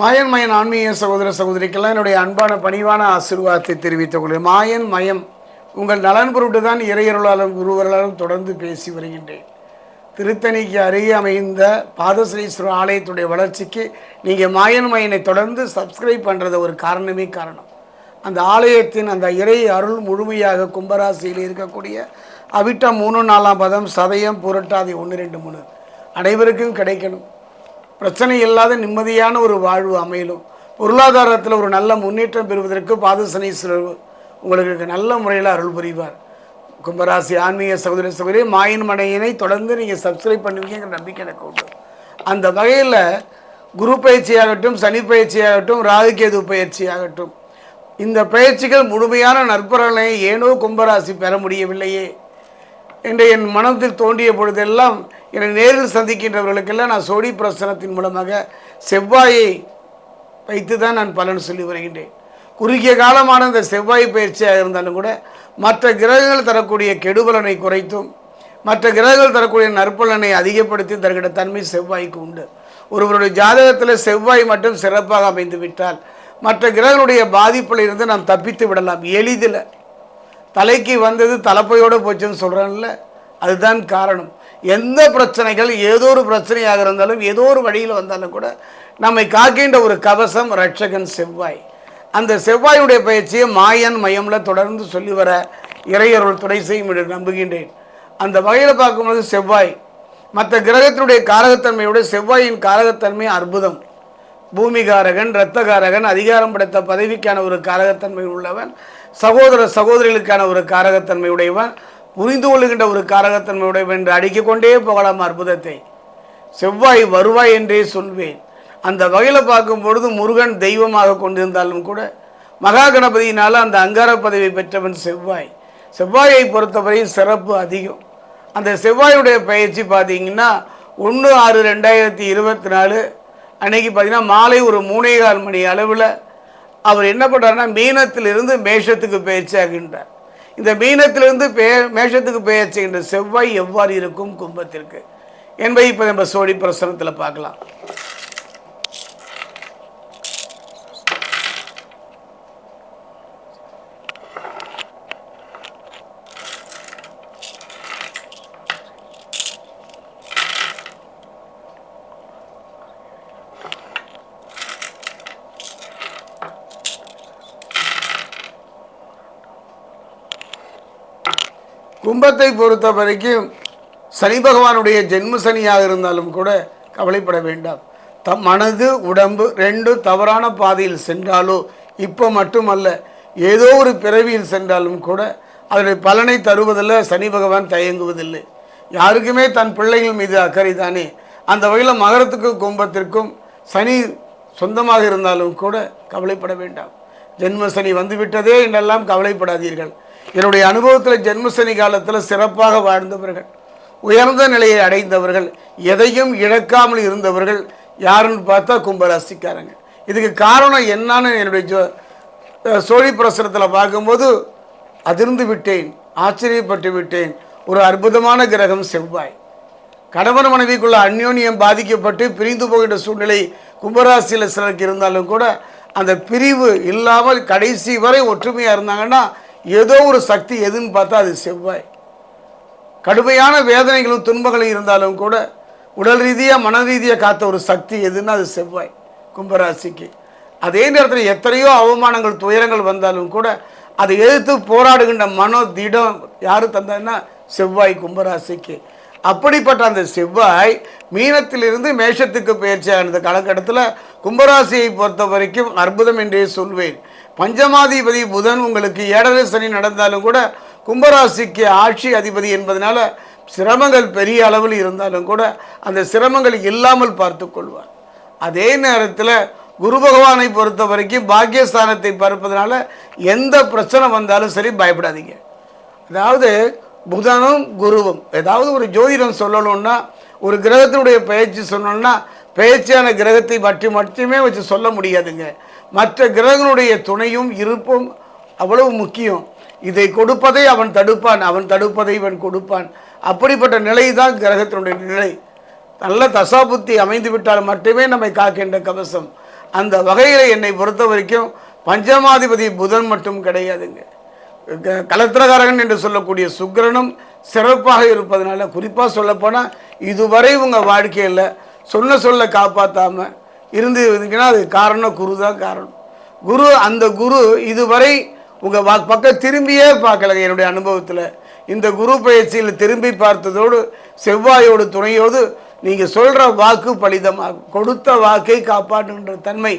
மாயன் மயன் ஆன்மீக சகோதர சகோதரிக்கெல்லாம் என்னுடைய அன்பான பணிவான ஆசீர்வாதத்தை தெரிவித்துக் கொள்கிறேன். மாயன் மயம் உங்கள் நலன் பொருட்டு தான் இறையருளாலும் குருவர்களாலும் தொடர்ந்து பேசி வருகின்றேன். திருத்தணிக்கு அருகே அமைந்த பாதசரீஸ்வரர் ஆலயத்துடைய வளர்ச்சிக்கு நீங்கள் மாயன் மயனை தொடர்ந்து சப்ஸ்கிரைப் பண்ணுறது ஒரு காரணமே காரணம். அந்த ஆலயத்தின் அந்த இறை அருள் முழுமையாக கும்பராசியில் இருக்கக்கூடிய அவிட்டம் மூணு நாலாம் பதம் சதயம் புரட்டாதி ஒன்று ரெண்டு மூணு அனைவருக்கும் கிடைக்கணும். பிரச்சனை இல்லாத நிம்மதியான ஒரு வாழ்வு அமையலும். பொருளாதாரத்தில் ஒரு நல்ல முன்னேற்றம் பெறுவதற்கு பாதசனீஸ்வரர் உங்களுக்கு நல்ல முறையில் அருள் புரிவார். கும்பராசி ஆன்மீக சகோதர சகோதரி மாயின் மனையினை தொடர்ந்து நீங்கள் சப்ஸ்கிரைப் பண்ணுவீங்கிற நம்பிக்கை எனக்கு உண்டு. அந்த வகையில் குரு பயிற்சியாகட்டும் சனி பயிற்சியாகட்டும் ராகுகேது பயிற்சியாகட்டும் இந்த பயிற்சிகள் முழுமையான நற்பலனை ஏனோ கும்பராசி பெற முடியவில்லையே. என்று என் மனத்தில் தோன்றிய பொழுதெல்லாம் என்னை நேரில் சந்திக்கின்றவர்களுக்கெல்லாம் நான் சோடி பிரசனத்தின் மூலமாக செவ்வாயை வைத்து தான் நான் பலன் சொல்லி வருகின்றேன். குறுகிய காலமான இந்த செவ்வாய் பயிற்சியாக இருந்தாலும் கூட மற்ற கிரகங்கள் தரக்கூடிய கெடுபலனை குறைத்தும் மற்ற கிரகங்கள் தரக்கூடிய நற்பலனை அதிகப்படுத்தி தருகிற தன்மை செவ்வாய்க்கு உண்டு. ஒருவருடைய ஜாதகத்தில் செவ்வாய் மட்டும் சிறப்பாக அமைந்து விட்டால் மற்ற கிரகங்களுடைய பாதிப்பில் இருந்து நாம் தப்பித்து விடலாம். எளிதில் தலைக்கு வந்தது தலைப்பையோடு போச்சுன்னு சொல்கிறேன்ல அதுதான் காரணம். எந்த பிரச்சனைகள் ஏதோ ஒரு பிரச்சனையாக இருந்தாலும் ஏதோ ஒரு வழியில் வந்தாலும் கூட நம்மை காக்கின்ற ஒரு கவசம் ரட்சகன் செவ்வாய். அந்த செவ்வாயுடைய பயிற்சியை மாயன் மையம்ல தொடர்ந்து சொல்லி வர இறையருள் துணை செய்யும் என்று நம்புகின்றேன். அந்த வகையில் பார்க்கும்போது செவ்வாய் மற்ற கிரகத்தினுடைய காரகத்தன்மையோட செவ்வாயின் காரகத்தன்மை அற்புதம். பூமிகாரகன் இரத்தகாரகன் அதிகாரம் படைத்த பதவிக்கான ஒரு காரகத்தன்மை உள்ளவன் சகோதர சகோதரிகளுக்கான ஒரு காரகத்தன்மை உடையவன் புரிந்து கொள்ளுகின்ற ஒரு காரகத்தன்மை உடையவன் என்று அடிக்கிக் கொண்டே போகலாம் அற்புதத்தை. செவ்வாய் வருவாய் என்றே சொல்வேன். அந்த வகையில் பார்க்கும் பொழுது முருகன் தெய்வமாக கொண்டிருந்தாலும் கூட மகா கணபதியினால் அந்த அங்கார பதவி பெற்றவன் செவ்வாய். செவ்வாயை பொறுத்தவரையும் சிறப்பு அதிகம். அந்த செவ்வாயுடைய பயிற்சி பார்த்தீங்கன்னா ஒன்று ஆறு ரெண்டாயிரத்தி இருபத்தி நாலு அன்னைக்கு பார்த்தீங்கன்னா மாலை ஒரு மூணே கால் மணி அளவில் அவர் என்ன பண்ணுறாருன்னா மீனத்திலிருந்து மேஷத்துக்கு பயிற்சி இந்த மீனத்திலிருந்து பே மேஷத்துக்கு பெயர்ச்சிகின்ற செவ்வாய் எவ்வாறு இருக்கும் கும்பத்திற்கு என்பதை இப்போ நம்ம சோடி பிரசனத்தில் பார்க்கலாம். கும்பத்தை பொறுத்த வரைக்கும் சனி பகவானுடைய ஜென்ம சனியாக இருந்தாலும் கூட கவலைப்பட வேண்டாம். தம் மனது உடம்பு ரெண்டு தவறான பாதையில் சென்றாலோ இப்போ மட்டுமல்ல ஏதோ ஒரு பிறவியில் சென்றாலும் கூட அதனுடைய பலனை தருவதில் சனி பகவான் தயங்குவதில்லை. யாருக்குமே தன் பிள்ளைகள் மீது அக்கறை தானே அந்த வகையில் மகரத்துக்கும் கும்பத்திற்கும் சனி சொந்தமாக இருந்தாலும் கூட கவலைப்பட வேண்டாம். ஜென்ம சனி வந்துவிட்டதே என்றெல்லாம் கவலைப்படாதீர்கள். என்னுடைய அனுபவத்தில் ஜென்மசனி காலத்தில் சிறப்பாக வாழ்ந்தவர்கள் உயர்ந்த நிலையை அடைந்தவர்கள் எதையும் இழக்காமல் இருந்தவர்கள் யாருன்னு பார்த்தா கும்பராசிக்காரங்க. இதுக்கு காரணம் என்னன்னு என்னுடைய ஜோ சோழி பிரசுரத்தில் பார்க்கும்போது அதிர்ந்து விட்டேன் ஆச்சரியப்பட்டு விட்டேன். ஒரு அற்புதமான கிரகம் செவ்வாய். கணவன் மனைவிக்குள்ள அந்யோன்யம் பாதிக்கப்பட்டு பிரிந்து போகின்ற சூழ்நிலை கும்பராசியில் சிலருக்கு இருந்தாலும் கூட அந்த பிரிவு இல்லாமல் கடைசி வரை ஒற்றுமையாக இருந்தாங்கன்னா ஏதோ ஒரு சக்தி எதுன்னு பார்த்தா அது செவ்வாய். கடுமையான வேதனைகளும் துன்பங்களும் இருந்தாலும் கூட உடல் ரீதியாக மன ரீதியாக காத்த ஒரு சக்தி எதுன்னா அது செவ்வாய் கும்பராசிக்கு. அதே நேரத்தில் எத்தனையோ அவமானங்கள் துயரங்கள் வந்தாலும் கூட அதை எதிர்த்து போராடுகின்ற மனோ திடம் யார் தந்தான்னா செவ்வாய் கும்பராசிக்கு. அப்படிப்பட்ட அந்த செவ்வாய் மீனத்திலிருந்து மேஷத்துக்கு பயிற்சியான இந்த காலகட்டத்தில் கும்பராசியை பொறுத்த வரைக்கும் அற்புதம் என்றே சொல்வேன். பஞ்சமாதிபதி புதன் உங்களுக்கு ஏழரை சனி நடந்தாலும் கூட கும்பராசிக்கு ஆட்சி அதிபதி என்பதனால சிரமங்கள் பெரிய அளவில் இருந்தாலும் கூட அந்த சிரமங்கள் இல்லாமல் பார்த்து கொள்வார். அதே நேரத்தில் குரு பகவானை பொறுத்த வரைக்கும் பாக்கியஸ்தானத்தை பார்ப்பதனால எந்த பிரச்சனை வந்தாலும் சரி பயப்படாதீங்க. அதாவது புதனும் குருவும். ஏதாவது ஒரு ஜோதிடம் சொல்லணும்னா ஒரு கிரகத்தினுடைய பயிற்சி சொன்னோம்னா பயிற்சியான கிரகத்தை பற்றி மட்டுமே வச்சு சொல்ல முடியாதுங்க. மற்ற கிரகங்களுடைய துணையும் இருப்பும் அவ்வளவு முக்கியம். இதை கொடுப்பதை அவன் தடுப்பான் அவன் தடுப்பதை இவன் கொடுப்பான். அப்படிப்பட்ட நிலை தான் கிரகத்தினுடைய நிலை. நல்ல தசாபுத்தி அமைந்து விட்டால் மட்டுமே நம்மை காக்கின்ற கவசம். அந்த வகையில் என்னை பொறுத்த வரைக்கும் பஞ்சமாதிபதி புதன் மட்டும் கிடையாதுங்க. கலத்திரகாரகன் என்று சொல்லக்கூடிய சுக்கரனும் சிறப்பாக இருப்பதனால குறிப்பாக சொல்லப்போனால் இதுவரை உங்கள் வாழ்க்கையில் சொன்ன சொல்ல காப்பாற்றாமல் இருந்து இருந்தீங்கன்னா அது காரணம் குரு தான் காரணம். குரு அந்த குரு இதுவரை உங்கள் வா பக்கம் திரும்பியே பார்க்கல என்னுடைய அனுபவத்தில் இந்த குரு பயிற்சியில் திரும்பி பார்த்ததோடு செவ்வாயோடு துணையோடு நீங்கள் சொல்கிற வாக்கு பலிதமாகும். கொடுத்த வாக்கை காப்பாற்றுகின்ற தன்மை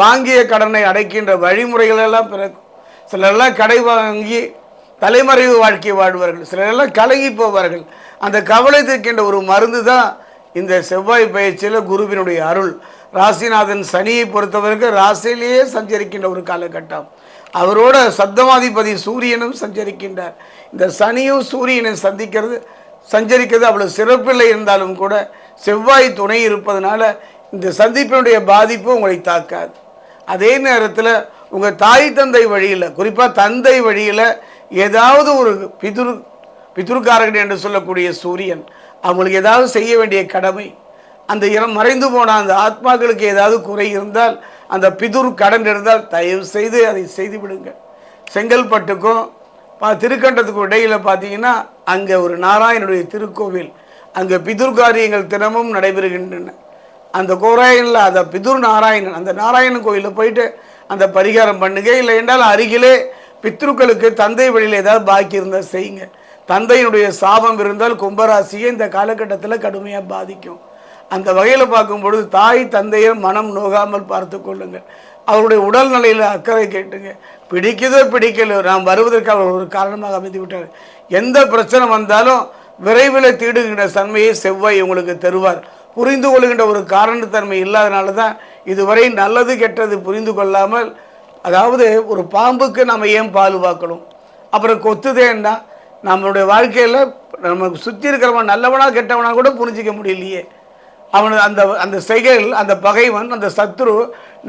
வாங்கிய கடனை அடைக்கின்ற வழிமுறைகளெல்லாம் பிறக்கும். சிலரெல்லாம் கடை வாங்கி தலைமறைவு வாழ்க்கை வாழ்வார்கள் சிலரெல்லாம் கலங்கி போவார்கள். அந்த கவலை தீர்க்கின்ற ஒரு மருந்து தான் இந்த செவ்வாய் பயிற்சியில் குருவினுடைய அருள். ராசிநாதன் சனியை பொறுத்தவரைக்கும் ராசியிலேயே சஞ்சரிக்கின்ற ஒரு காலகட்டம். அவரோட சப்தமாதிபதி சூரியனும் சஞ்சரிக்கின்றார். இந்த சனியும் சூரியனை சந்திக்கிறது சஞ்சரிக்கிறது அவ்வளோ சிறப்பில்லை இருந்தாலும் கூட செவ்வாய் துணை இருப்பதனால இந்த சந்திப்பினுடைய பாதிப்பு உங்களை தாக்காது. அதே நேரத்தில் உங்கள் தாய் தந்தை வழியில் குறிப்பாக தந்தை வழியில் ஏதாவது ஒரு பிதுரு பிதுர்காரகன் என்று சொல்லக்கூடிய சூரியன் அவங்களுக்கு ஏதாவது செய்ய வேண்டிய கடமை அந்த இனம் மறைந்து போன அந்த ஆத்மாக்களுக்கு ஏதாவது குறை இருந்தால் அந்த பிதுர் கடன் இருந்தால் தயவு செய்து அதை செய்து விடுங்கள். செங்கல்பட்டுக்கும் பா திருக்கண்டத்துக்கும் இடையில் பார்த்தீங்கன்னா அங்கே ஒரு நாராயணனுடைய திருக்கோவில் அங்கே பிதுர் காரியங்கள் தினமும் நடைபெறுகின்றன. அந்த கோராயனில் அந்த பிதுர் நாராயணன் அந்த நாராயணன் கோயிலில் போயிட்டு அந்த பரிகாரம் பண்ணுங்க. இல்லை என்றால் அருகிலே பித்ருக்களுக்கு தந்தை வழியில் ஏதாவது பாக்கி இருந்தால் செய்யுங்க. தந்தையினுடைய சாபம் இருந்தால் கும்பராசியை இந்த காலகட்டத்தில் கடுமையாக பாதிக்கும். அந்த வகையில் பார்க்கும் பொழுது தாய் தந்தையை மனம் நோகாமல் பார்த்து கொள்ளுங்கள். அவருடைய உடல்நிலையில் அக்கறை கேட்டுங்க. பிடிக்குதோ பிடிக்கலையோ நாம் வருவதற்கு அவர் ஒரு காரணமாக அமைந்து விட்டார். எந்த பிரச்சனை வந்தாலும் விரைவில் தீடுகின்ற தன்மையை செவ்வாய் உங்களுக்கு தருவார். புரிந்து கொள்கின்ற ஒரு காரணத்தன்மை இல்லாதனால தான் இதுவரை நல்லது கெட்டது புரிந்து கொள்ளாமல் அதாவது ஒரு பாம்புக்கு நம்ம ஏன் பால் பார்க்கணும் அப்புறம் கொத்துதேன்னா நம்மளுடைய வாழ்க்கையில் நமக்கு சுற்றி இருக்கிறவன் நல்லவனா கெட்டவனா கூட புரிஞ்சிக்க முடியலையே. அவன் அந்த அந்த செயல் அந்த பகைவன் அந்த சத்ரு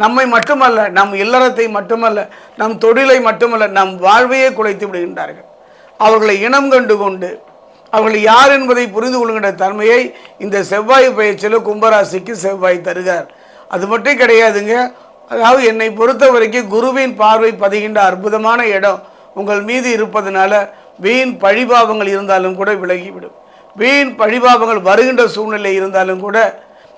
நம்மை மட்டுமல்ல நம் இல்லறத்தை மட்டுமல்ல நம் தொழிலை மட்டுமல்ல நம் வாழ்வையே குலைத்து விடுகின்றார்கள். அவர்களை இனம் கண்டு கொண்டு அவர்கள் யார் என்பதை புரிந்து கொள்கின்ற தன்மையை இந்த செவ்வாய் பயிற்சியில் கும்பராசிக்கு செவ்வாய் தருகார் அது மட்டும் கிடையாதுங்க. அதாவது என்னை பொறுத்த வரைக்கும் குருவின் பார்வை பதிகின்ற அற்புதமான இடம் உங்கள் மீது இருப்பதனால வீண் பழிபாவங்கள் இருந்தாலும் கூட விலகிவிடும். வீண் பழிபாவங்கள் வருகின்ற சூழ்நிலை இருந்தாலும் கூட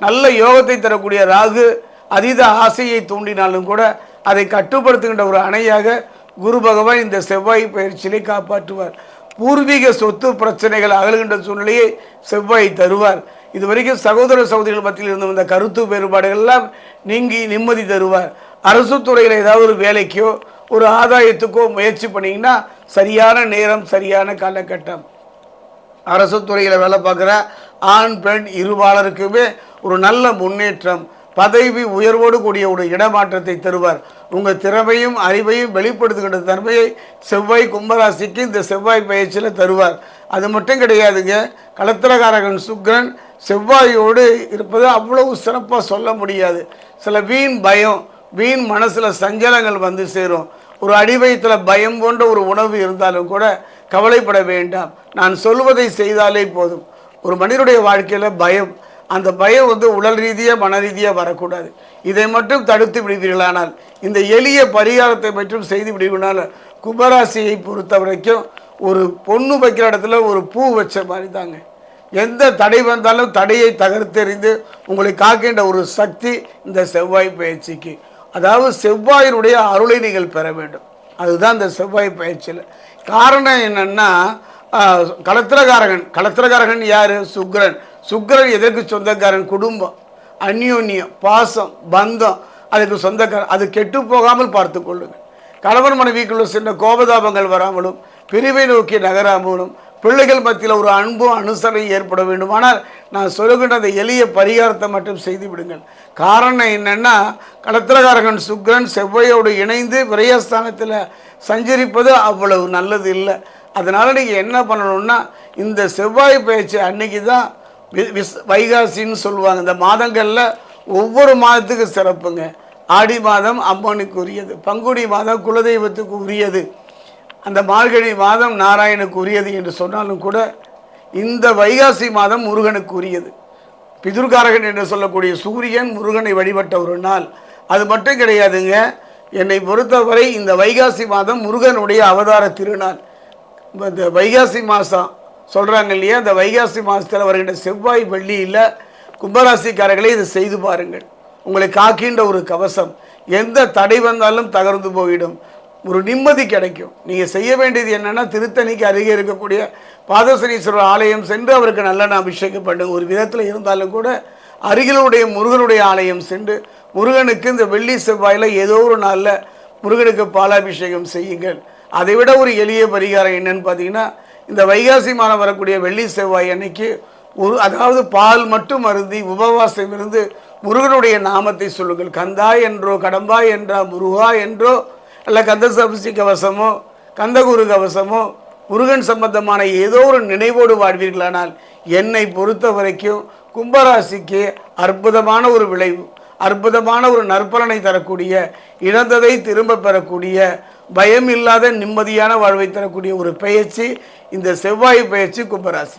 நல்ல யோகத்தை தரக்கூடிய ராகு அதீத ஆசையை தூண்டினாலும் கூட அதை கட்டுப்படுத்துகின்ற ஒரு அணையாக குரு பகவான் இந்த செவ்வாய் பயிற்சியை காப்பாற்றுவார். பூர்வீக சொத்து பிரச்சனைகள் அகலுகின்ற சூழ்நிலையை செவ்வாய் தருவார். இது வரைக்கும் சகோதர சகோதரிகள் மத்தியில் இருந்து வந்த கருத்து வேறுபாடுகள் எல்லாம் நீங்கி நிம்மதி தருவார். அரசு துறையில் ஏதாவது ஒரு வேலைக்கோ ஒரு ஆதாயத்துக்கோ முயற்சி பண்ணிங்கன்னா சரியான நேரம் சரியான காலகட்டம். அரசு துறையில் வேலை பார்க்குற ஆண் பெண் இருபாலருக்குமே ஒரு நல்ல முன்னேற்றம் பதவி உயர்வோடு கூடிய ஒரு இடமாற்றத்தை தருவார். உங்கள் திறமையும் அறிவையும் வெளிப்படுத்துகின்ற தன்மையை செவ்வாய் கும்பராசிக்கு இந்த செவ்வாய் பயிற்சியில் தருவார். அது மட்டும் கிடையாதுங்க. களத்திரகாரகன் சுக்கிரன் செவ்வாயோடு இருப்பது அவ்வளவு சிறப்பாக சொல்ல முடியாது. சில வீண் பயம் வீண் மனசில் சஞ்சலங்கள் வந்து சேரும். ஒரு அடிவயத்தில் பயம் போன்ற ஒரு உணவு இருந்தாலும் கூட கவலைப்பட வேண்டாம். நான் சொல்வதை செய்தாலே போதும். ஒரு மனிதனுடைய வாழ்க்கையில் பயம் அந்த பயம் வந்து உடல் ரீதியாக மன ரீதியாக வரக்கூடாது. இதை மட்டும் தடுத்து விடுவீர்களானால் இந்த எளிய பரிகாரத்தை மட்டும் செய்து விடுவீர்களால் கும்பராசியை பொறுத்த வரைக்கும் ஒரு பொண்ணு வைக்கிற இடத்துல ஒரு பூ வச்ச மாதிரி தாங்க. எந்த தடை வந்தாலும் தடையை தகர்த்தெறிந்து உங்களை காக்கின்ற ஒரு சக்தி இந்த செவ்வாய் பயிற்சிக்கு. அதாவது செவ்வாயினுடைய அருளை நீங்கள் பெற வேண்டும். அதுதான் இந்த செவ்வாய் பயிற்சியில். காரணம் என்னென்னா களத்திரகாரகன் களத்திரகாரகன் யார்? சுக்கிரன். சுக்கிரன் எதற்கு சொந்தக்காரன்? குடும்பம் அந்யோன்யம் பாசம் பந்தம். அதுக்கு சொந்தக்காரன். அது கெட்டு போகாமல் பார்த்து கொள்ளுங்கள். கணவன் மனைவிக்குள்ள சின்ன கோபதாபங்கள் வராமலும் பிரிவை நோக்கி நகராமலும் பிள்ளைகள் மத்தியில் ஒரு அன்பும் அனுசரணையும் ஏற்பட வேண்டுமானால் நான் சொல்லுகின்ற அந்த எளிய பரிகாரத்தை மட்டும் செய்து விடுங்கள். காரணம் என்னன்னா கடத்திரகாரகன் சுக்கிரன் செவ்வாயோடு இணைந்து விரயஸ்தானத்தில் சஞ்சரிப்பது அவ்வளவு நல்லது இல்லை. அதனால் நீங்கள் என்ன பண்ணணும்னா இந்த செவ்வாய் பயிற்சி அன்னைக்கு தான் விஸ்- வைகாசின்னு சொல்லுவாங்க. இந்த மாதங்களில் ஒவ்வொரு மாதத்துக்கு சிறப்புங்க. ஆடி மாதம் அம்மனுக்கு உரியது பங்குனி மாதம் குலதெய்வத்துக்கு உரியது. அந்த மார்கழி மாதம் நாராயணுக்கு உரியது என்று சொன்னாலும் கூட இந்த வைகாசி மாதம் முருகனுக்கு உரியது. பிதுர்காரகன் என்று சொல்லக்கூடிய சூரியன் முருகனை வழிபட்ட ஒரு நாள். அது மட்டும் கிடையாதுங்க. என்னை பொறுத்தவரை இந்த வைகாசி மாதம் முருகனுடைய அவதார திருநாள். இந்த வைகாசி மாதம் சொல்கிறாங்க இல்லையா? இந்த வைகாசி மாதத்தில் வருகின்ற செவ்வாய் வெள்ளியில் கும்பராசிக்காரர்களே இதை செய்து பாருங்கள். உங்களை காக்கின்ற ஒரு கவசம். எந்த தடை வந்தாலும் தகர்ந்து போயிடும். ஒரு நிம்மதி கிடைக்கும். நீங்கள் செய்ய வேண்டியது என்னென்னா திருத்தணிக்கு அருகே இருக்கக்கூடிய பாதசனீஸ்வரர் ஆலயம் சென்று அவருக்கு நல்லெண்ணெய் அபிஷேகம் பண்ணுங்க ஒரு விதத்தில் இருந்தாலும் கூட அருகிலுடைய முருகனுடைய ஆலயம் சென்று முருகனுக்கு இந்த வெள்ளி செவ்வாயில் ஏதோ ஒரு நாளில் முருகனுக்கு பாலாபிஷேகம் செய்யுங்கள். அதை விட ஒரு எளிய பரிகாரம் என்னன்னு பார்த்தீங்கன்னா இந்த வைகாசி மாதம் வரக்கூடிய வெள்ளி செவ்வாய் அன்னைக்கு ஒரு அதாவது பால் மட்டும் அருந்தி உபவாசம் இருந்து முருகனுடைய நாமத்தை சொல்லுங்கள். கந்தா என்றோ கடம்பா என்றா முருகா என்றோ அல்ல கந்த சபஸ்டி கவசமோ கந்தகுரு கவசமோ முருகன் சம்பந்தமான ஏதோ ஒரு நினைவோடு வாழ்வீர்களானால் என்னை பொறுத்த வரைக்கும் கும்பராசிக்கு அற்புதமான ஒரு விளைவு அற்புதமான ஒரு நற்பலனை தரக்கூடிய இழந்ததை திரும்ப பெறக்கூடிய பயம் இல்லாத நிம்மதியான வாழ்வை தரக்கூடிய ஒரு பயிற்சி இந்த செவ்வாய் பயிற்சி கும்பராசி.